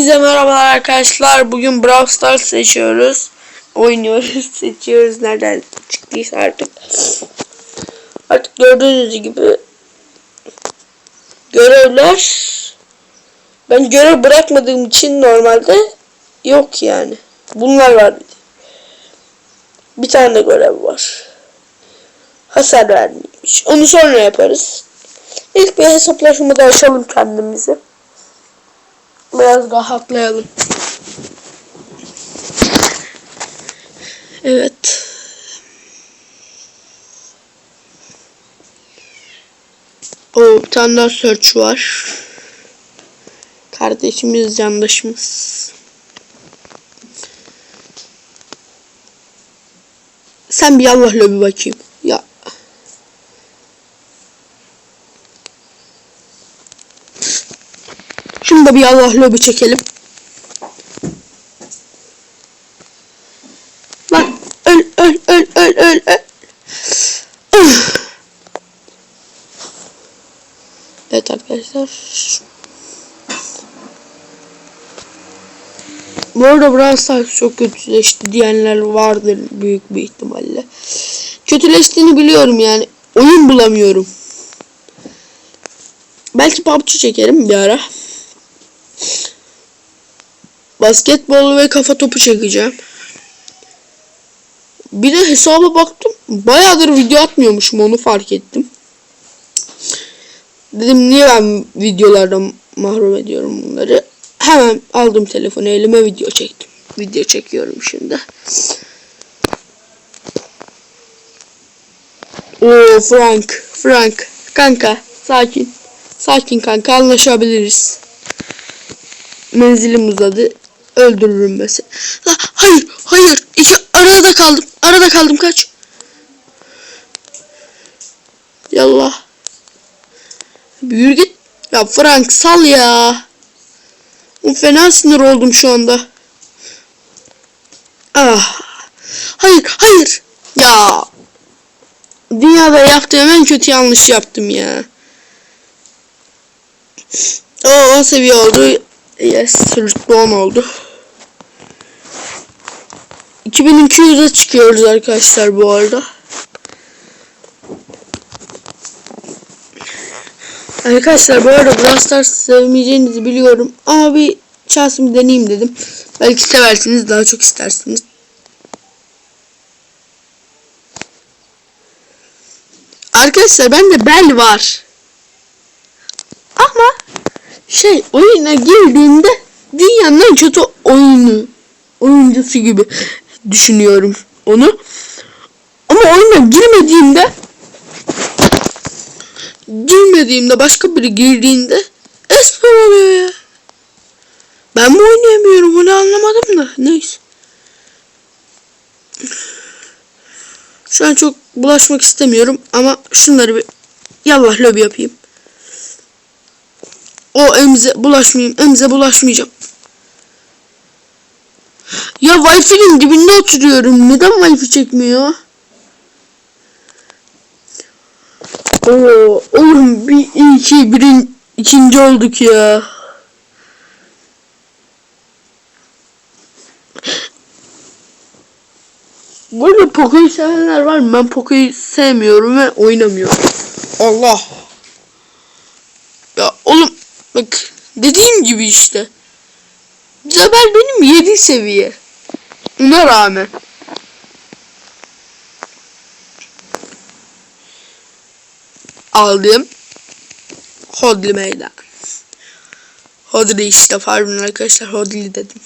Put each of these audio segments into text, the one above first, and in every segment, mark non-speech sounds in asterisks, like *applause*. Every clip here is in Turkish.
Hepinize merhabalar arkadaşlar. Bugün Brawl Stars seçiyoruz. Oynuyoruz, *laughs* seçiyoruz. Nereden çıktıysa artık. Artık gördüğünüz gibi görevler ben görev bırakmadığım için normalde yok yani. Bunlar var bir. Bir tane de görev var. Hasar vermiş. Onu sonra yaparız. İlk bir hesaplaşmada açalım kendimizi. Biraz rahatlayalım. Evet. O bir tane daha search var. Kardeşimiz, yandaşımız. Sen bir Allah lobi bakayım. De bir Allah lobi çekelim. Lan öl öl öl öl öl öl. Evet arkadaşlar. Bu arada Brawl çok kötüleşti diyenler vardır büyük bir ihtimalle. Kötüleştiğini biliyorum yani. Oyun bulamıyorum. Belki PUBG çekerim bir ara. Basketbol ve kafa topu çekeceğim. Bir de hesaba baktım. Bayağıdır video atmıyormuşum onu fark ettim. Dedim niye ben videolardan mahrum ediyorum bunları. Hemen aldım telefonu elime video çektim. Video çekiyorum şimdi. Oo Frank. Frank. Kanka sakin. Sakin kanka anlaşabiliriz. Menzilim uzadı. Öldürürüm mesela. La, hayır hayır. İki, arada kaldım. Arada kaldım kaç. Yallah. Büyür git. Ya Frank sal ya. O fena sinir oldum şu anda. Ah. Hayır, hayır. Ya. Dünyada yaptığım en kötü yanlış yaptım ya. O 10 seviye oldu. Yes, rütbe 10 oldu. 2200'e çıkıyoruz arkadaşlar bu arada. Arkadaşlar bu arada Brawl Stars sevmeyeceğinizi biliyorum ama bir şansımı deneyeyim dedim. Belki seversiniz daha çok istersiniz. Arkadaşlar bende bel var. Ama şey oyuna girdiğimde dünyanın en kötü oyunu oyuncusu gibi düşünüyorum onu. Ama oyuna girmediğimde girmediğimde başka biri girdiğinde esmer oluyor ya. Ben mi oynayamıyorum onu anlamadım da neyse. Şu an çok bulaşmak istemiyorum ama şunları bir yallah lobi yapayım. O emze bulaşmayayım. Emze bulaşmayacağım. Ya Wi-Fi'nin dibinde oturuyorum. Neden Wi-Fi çekmiyor? Oo, oğlum bir iki birin ikinci olduk ya. Bu arada Poco'yu sevenler var mı? Ben Poco'yu sevmiyorum ve oynamıyorum. Allah. Ya oğlum bak dediğim gibi işte. Zabel benim 7 seviye. Ona rağmen. Aldım. Hodli meydan. Hodli işte pardon arkadaşlar Hodli dedim.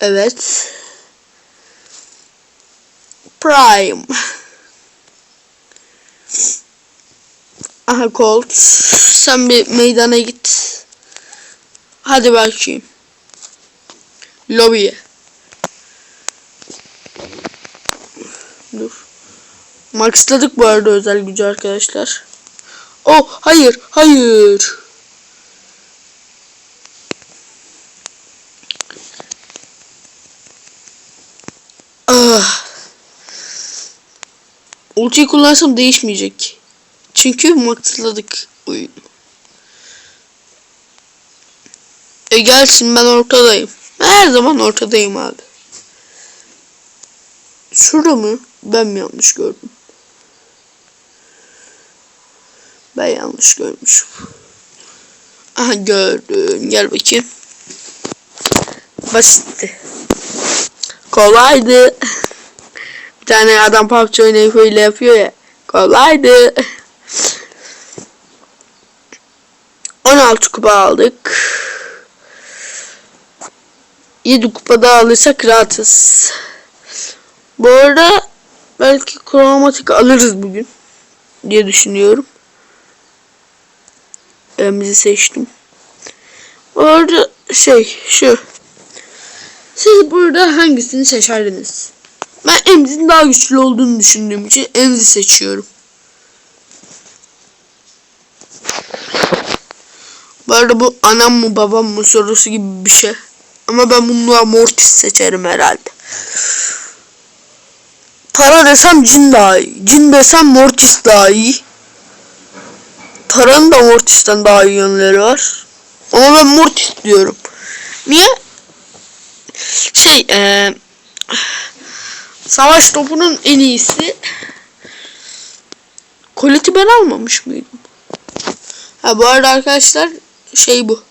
Evet. Prime. Aha Colt. Sen bir meydana git. Hadi bakayım. Lobiye. Dur. Maxladık bu arada özel gücü arkadaşlar. Oh hayır hayır. Ah. Ultiyi kullansam değişmeyecek. Çünkü maxladık oyunu. E gelsin ben ortadayım. Her zaman ortadayım abi. Şurada mı? Ben mi yanlış gördüm? Ben yanlış görmüşüm. Aha gördüm. Gel bakayım. Basitti. Kolaydı. Bir tane adam PUBG oynayıp öyle yapıyor ya. Kolaydı. 16 kupa aldık. 7 kupa daha alırsak rahatız. Bu arada belki kromatik alırız bugün diye düşünüyorum. Elimizi seçtim. Bu arada şey şu. Siz burada hangisini seçerdiniz? Ben Emzi'nin daha güçlü olduğunu düşündüğüm için Emzi seçiyorum. Bu arada bu anam mı babam mı sorusu gibi bir şey. Ama ben bununla Mortis seçerim herhalde. Tara desem Cin daha iyi. Cin desem Mortis daha iyi. Tara'nın da Mortis'ten daha iyi yönleri var. Ama ben Mortis diyorum. Niye? Şey eee Savaş topunun en iyisi. Koleti ben almamış mıydım? Ha bu arada arkadaşlar şey bu.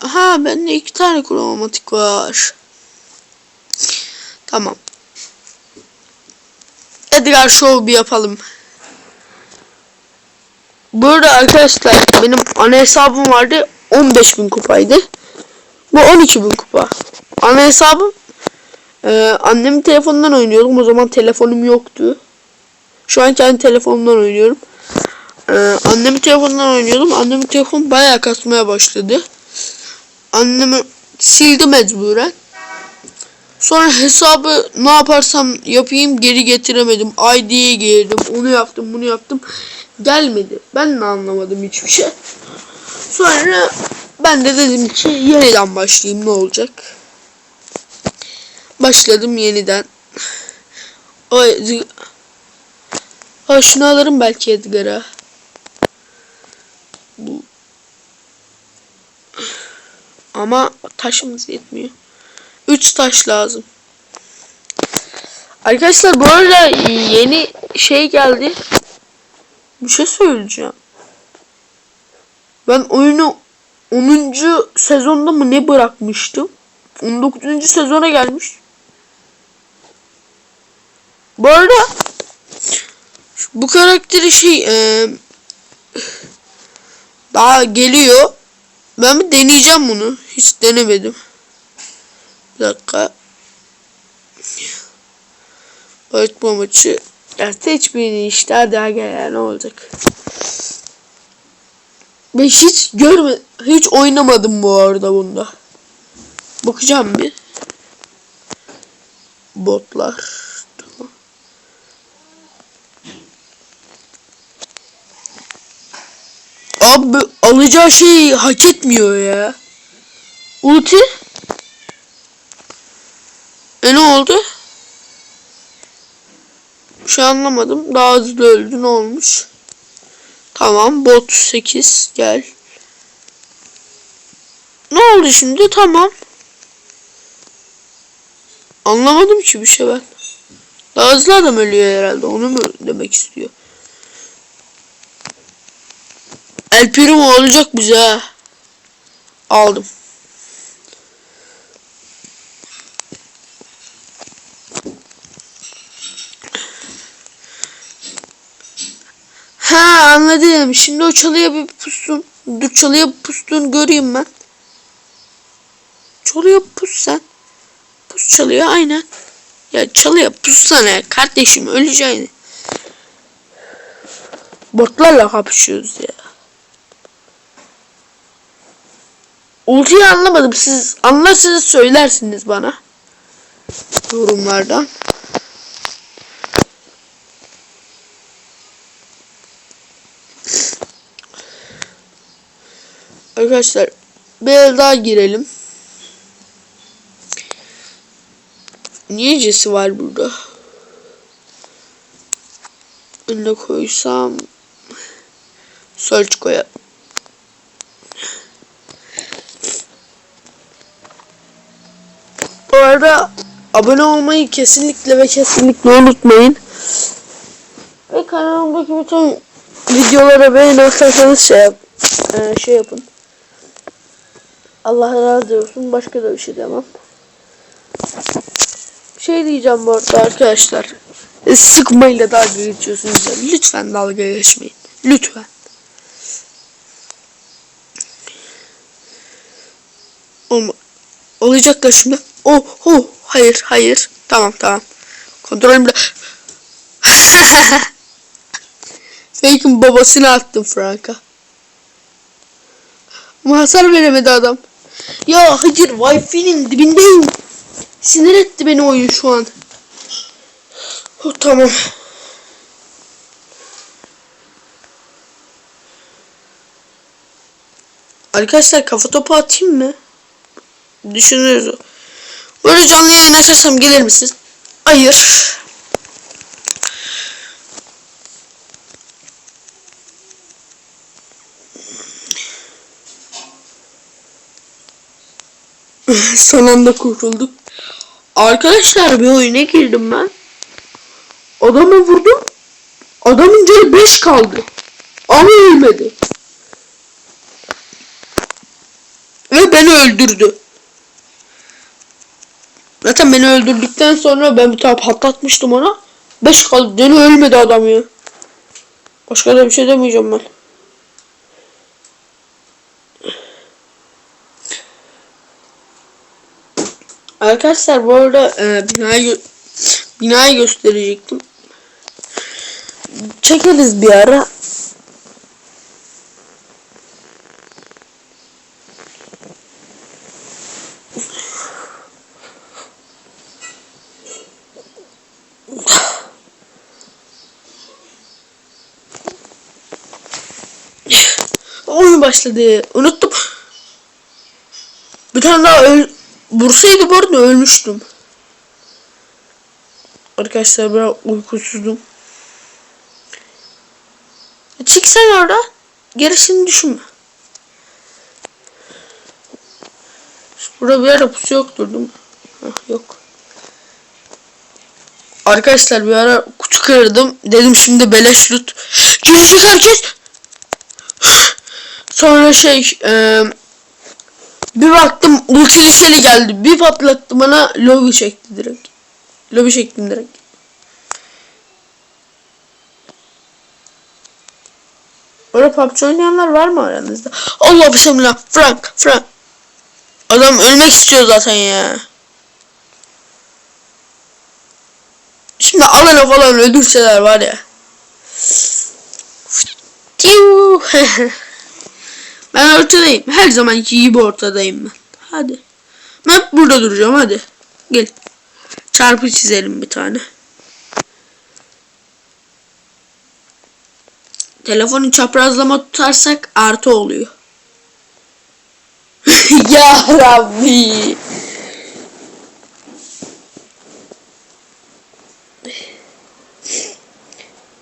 Aha bende iki tane kromatik var. Tamam. Edgar Show bir yapalım. Bu arada arkadaşlar benim ana hesabım vardı 15.000 kupaydı. Bu 12.000 kupa. Ana hesabım ee, annemin telefonundan oynuyordum. O zaman telefonum yoktu. Şu an kendi telefonumdan oynuyorum. Ee, annemin telefonundan oynuyordum. Annemin telefon bayağı kasmaya başladı. Annemi sildi mecburen. Sonra hesabı ne yaparsam yapayım geri getiremedim. ID'ye girdim. Onu yaptım bunu yaptım. Gelmedi. Ben de anlamadım hiçbir şey. Sonra ben de dedim ki yeniden başlayayım ne olacak. Başladım yeniden. O Ha şunu alırım belki Edgar'a. Ama taşımız yetmiyor. 3 taş lazım. Arkadaşlar bu arada yeni şey geldi. Bir şey söyleyeceğim. Ben oyunu 10. sezonda mı ne bırakmıştım? 19. sezona gelmiş. Bu arada bu karakteri şey e, daha geliyor. Ben bir deneyeceğim bunu. Hiç denemedim. Bir dakika. Öğretme maçı. Ya seç birini işte. Hadi gel ne olacak. Ben hiç görme, hiç oynamadım bu arada bunda. Bakacağım bir. Botlar. Abi alacağı şeyi hak etmiyor ya. Ulti. E ne oldu? Bir şey anlamadım. Daha hızlı öldü. Ne olmuş? Tamam. Bot 8. Gel. Ne oldu şimdi? Tamam. Anlamadım ki bir şey ben. Daha hızlı adam ölüyor herhalde. Onu mu demek istiyor? El Primo olacak bize. Aldım. Ha anladım. Şimdi o çalıya bir pussun. Dur çalıya pustun göreyim ben. Çalıya pus sen. Pus çalıyor aynen. Ya çalıya pussana kardeşim öleceğini. Botlarla kapışıyoruz ya. Ultiyi anlamadım. Siz anlarsanız söylersiniz bana. Yorumlardan. Arkadaşlar bir daha girelim. Jesse var burada? önüne koysam search koyarım. Arada abone olmayı kesinlikle ve kesinlikle unutmayın. Ve kanalımdaki bütün videolara beğeni atarsanız şey, yap, e, şey yapın. Allah razı olsun. Başka da bir şey demem. Şey diyeceğim bu arada arkadaşlar. E, Sıkmayla dalga geçiyorsunuz. Lütfen dalga geçmeyin. Lütfen. Olma. Olacak da şimdi. Oh, oh, hayır, hayır. Tamam, tamam. Kontrolümde. *laughs* Fake'in babasını attım Frank'a. Ama hasar veremedi adam. Ya hayır Wi-Fi'nin dibindeyim. Sinir etti beni oyun şu an. Oh, tamam. Arkadaşlar kafa topu atayım mı? Düşünüyoruz. Böyle canlı yayın açarsam gelir misin? Hayır. Son anda kurtulduk. Arkadaşlar bir oyuna girdim ben. Adamı vurdum. Adamın canı 5 kaldı. Ama ölmedi. Ve beni öldürdü. Zaten beni öldürdükten sonra ben bir tane patlatmıştım ona. 5 kaldı. Beni ölmedi adam ya. Başka da bir şey demeyeceğim ben. Arkadaşlar bu arada e, binayı gö- binayı gösterecektim. Çekeriz bir ara. Oyun başladı. Unuttum. Bir tane daha öl vursaydı bu arada ölmüştüm. Arkadaşlar ben uykusuzdum. E, Çıksan orada. Gerisini düşünme. Burada bir ara pusu yoktur değil mi? Hah, yok. Arkadaşlar bir ara kutu kırdım. Dedim şimdi beleş loot. Girecek herkes. Sonra şey e, bir baktım ultili şeli geldi. Bir patlattı bana lobi çekti direkt. Lobi çektim direkt. Öyle PUBG oynayanlar var mı aranızda? Allah bismillah. Frank, Frank. Adam ölmek istiyor zaten ya. Şimdi alana falan öldürseler var ya. *laughs* Ben ortadayım. Her zaman gibi ortadayım ben. Hadi. Ben burada duracağım hadi. Gel. Çarpı çizelim bir tane. Telefonu çaprazlama tutarsak artı oluyor. *laughs* ya Rabbi.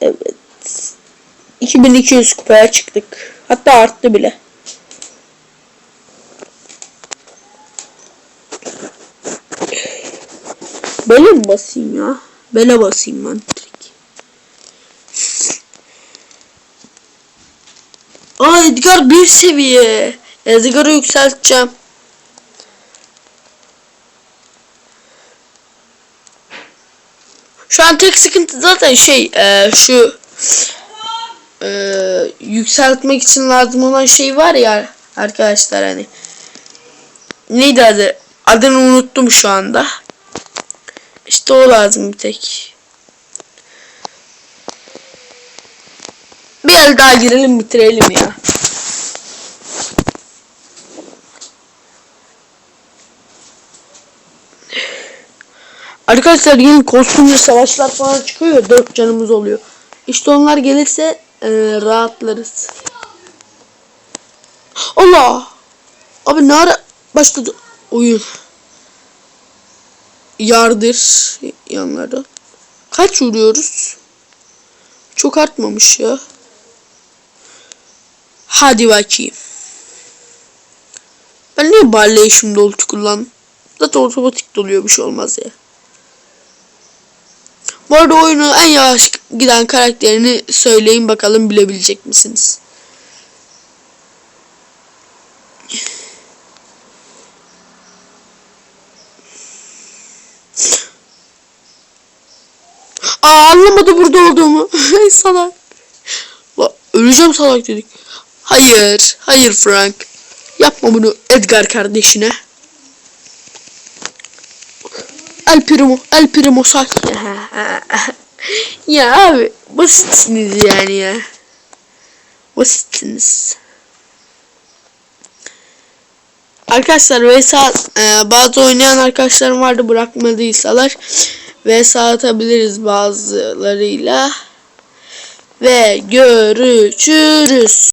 Evet. 2200 kupaya çıktık. Hatta arttı bile. Bele mi basayım ya? Bele basayım ben direkt. Aa Edgar bir seviye. Edgar'ı yükselteceğim. Şu an tek sıkıntı zaten şey e, şu e, yükseltmek için lazım olan şey var ya arkadaşlar hani neydi adı adını unuttum şu anda işte o lazım bir tek bir el daha girelim bitirelim ya Arkadaşlar yeni kostümlü savaşlar falan çıkıyor 4 canımız oluyor. İşte onlar gelirse e, rahatlarız. Allah! Abi ne ara başladı oyun? Yardır yanlara. Kaç vuruyoruz? çok artmamış ya. Hadi bakayım. Ben niye Barley'i şimdi kullandım? Zaten otomatik doluyor bir şey olmaz ya. Bu arada oyunun en yavaş giden karakterini söyleyin bakalım bilebilecek misiniz? Aa anlamadı burada olduğumu. *laughs* Salak. La, öleceğim salak dedik. Hayır. Hayır Frank. Yapma bunu Edgar kardeşine. El Primo. El Primo sak. *laughs* ya abi basitsiniz yani ya. Basitsiniz. Arkadaşlar VSA e, bazı oynayan arkadaşlarım vardı bırakmadıysalar VSA atabiliriz bazılarıyla ve görüşürüz.